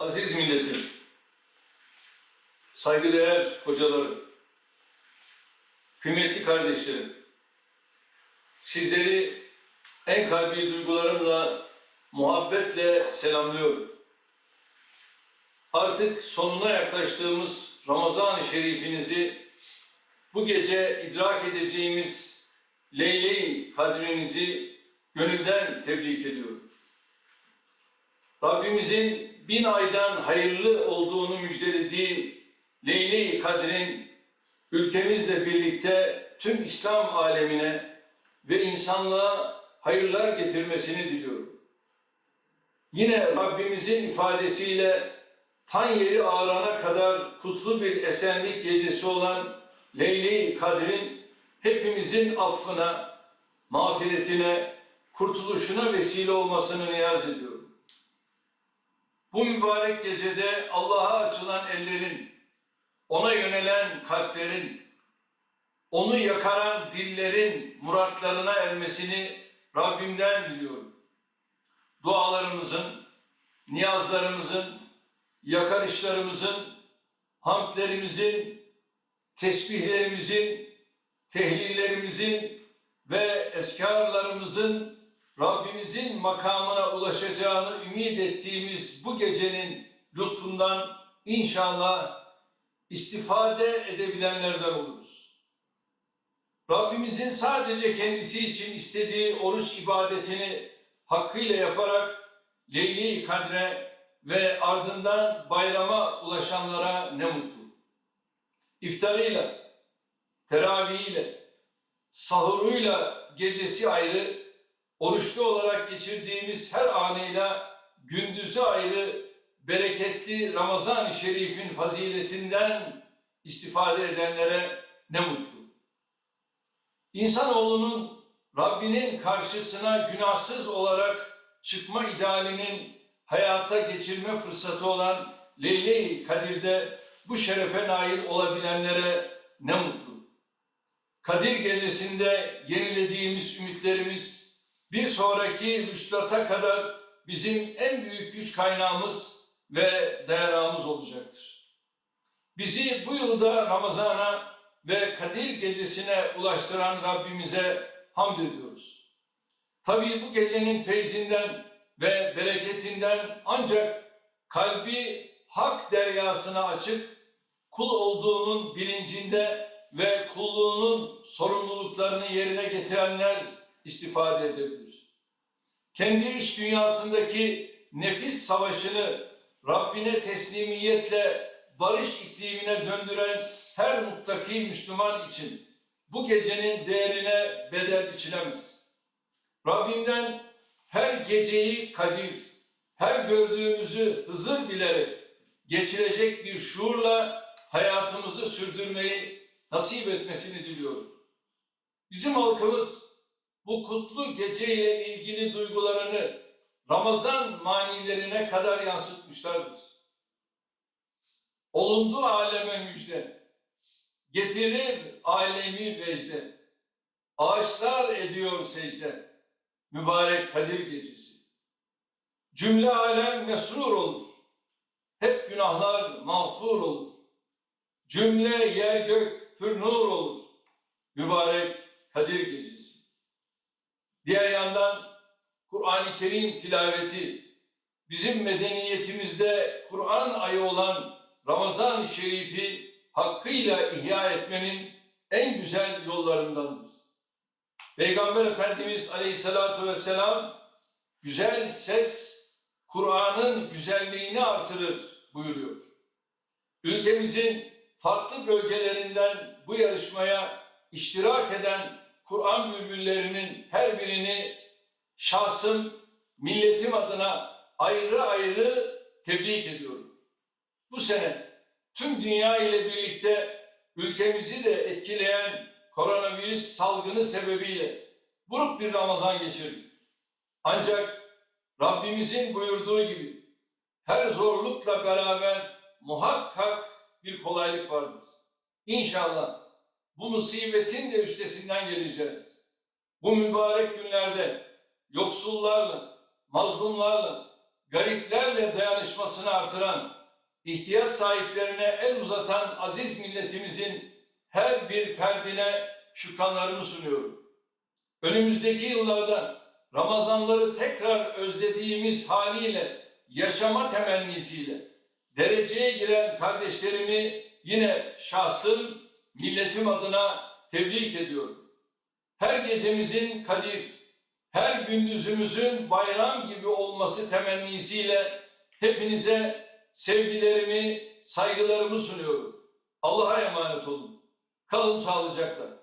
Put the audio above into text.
Aziz milletim, saygıdeğer hocalarım, kıymetli kardeşlerim, sizleri en kalbi duygularımla, muhabbetle selamlıyorum. Artık sonuna yaklaştığımız Ramazan-ı Şerifinizi bu gece idrak edeceğimiz Leyle-i Kadrinizi gönülden tebrik ediyorum. Rabbimizin bin aydan hayırlı olduğunu müjdelediği Leyle-i Kadir'in ülkemizle birlikte tüm İslam alemine ve insanlığa hayırlar getirmesini diliyorum. Yine Rabbimizin ifadesiyle tan yeri ağarana kadar kutlu bir esenlik gecesi olan Leyle-i Kadir'in hepimizin affına, mağfiretine, kurtuluşuna vesile olmasını niyaz ediyorum. Bu mübarek gecede Allah'a açılan ellerin, ona yönelen kalplerin, onu yakaran dillerin muratlarına ermesini Rabbimden diliyorum. Dualarımızın, niyazlarımızın, yakarışlarımızın, hamdlerimizin, tesbihlerimizin, tehlillerimizin ve eskarlarımızın Rabbimizin makamına ulaşacağını ümit ettiğimiz bu gecenin lütfundan inşallah istifade edebilenlerden oluruz. Rabbimizin sadece kendisi için istediği oruç ibadetini hakkıyla yaparak Leyli Kadre ve ardından bayrama ulaşanlara ne mutlu. İftarıyla, teravihiyle, sahuruyla gecesi ayrı, oruçlu olarak geçirdiğimiz her anıyla gündüzü ayrı bereketli Ramazan-ı Şerif'in faziletinden istifade edenlere ne mutlu. İnsanoğlunun Rabbinin karşısına günahsız olarak çıkma idealinin hayata geçirme fırsatı olan Leyle-i Kadir'de bu şerefe nail olabilenlere ne mutlu. Kadir gecesinde yenilediğimiz ümitlerimiz bir sonraki rüştata kadar bizim en büyük güç kaynağımız ve dayanağımız olacaktır. Bizi bu yılda Ramazan'a ve Kadir gecesine ulaştıran Rabbimize hamd ediyoruz. Tabii bu gecenin feyzinden ve bereketinden ancak kalbi hak deryasına açık, kul olduğunun bilincinde ve kulluğunun sorumluluklarını yerine getirenler istifade edebilir. Kendi iç dünyasındaki nefis savaşını Rabbine teslimiyetle barış iklimine döndüren her muttaki Müslüman için bu gecenin değerine bedel biçilemez. Rabbimden her geceyi kadir, her gördüğümüzü hızır bilerek geçirecek bir şuurla hayatımızı sürdürmeyi nasip etmesini diliyorum. Bizim halkımız bu kutlu geceyle ilgili duygularını Ramazan manilerine kadar yansıtmışlardır. Olundu aleme müjde, getirir alemi vecde, ağaçlar ediyor secde, mübarek Kadir gecesi. Cümle alem mesrur olur, hep günahlar mağfur olur. Cümle yer gök pür nur olur, mübarek Kadir gecesi. Diğer yandan Kur'an-ı Kerim tilaveti bizim medeniyetimizde Kur'an ayı olan Ramazan-ı Şerif'i hakkıyla ihya etmenin en güzel yollarındandır. Peygamber Efendimiz Aleyhisselatü Vesselam güzel ses Kur'an'ın güzelliğini artırır buyuruyor. Ülkemizin farklı bölgelerinden bu yarışmaya iştirak eden Kur'an bülbüllerinin her birini şahsım, milletim adına ayrı ayrı tebrik ediyorum. Bu sene tüm dünya ile birlikte ülkemizi de etkileyen koronavirüs salgını sebebiyle buruk bir Ramazan geçirdik. Ancak Rabbimizin buyurduğu gibi her zorlukla beraber muhakkak bir kolaylık vardır. İnşallah bu musibetin de üstesinden geleceğiz. Bu mübarek günlerde yoksullarla, mazlumlarla, gariplerle dayanışmasını artıran, ihtiyaç sahiplerine el uzatan aziz milletimizin her bir ferdine şükranlarımı sunuyorum. Önümüzdeki yıllarda Ramazanları tekrar özlediğimiz haliyle yaşama temennisiyle dereceye giren kardeşlerimi yine şahsım, milletim adına tebrik ediyorum. Her gecemizin kadir, her gündüzümüzün bayram gibi olması temennisiyle hepinize sevgilerimi, saygılarımı sunuyorum. Allah'a emanet olun. Kalın sağlıcakla.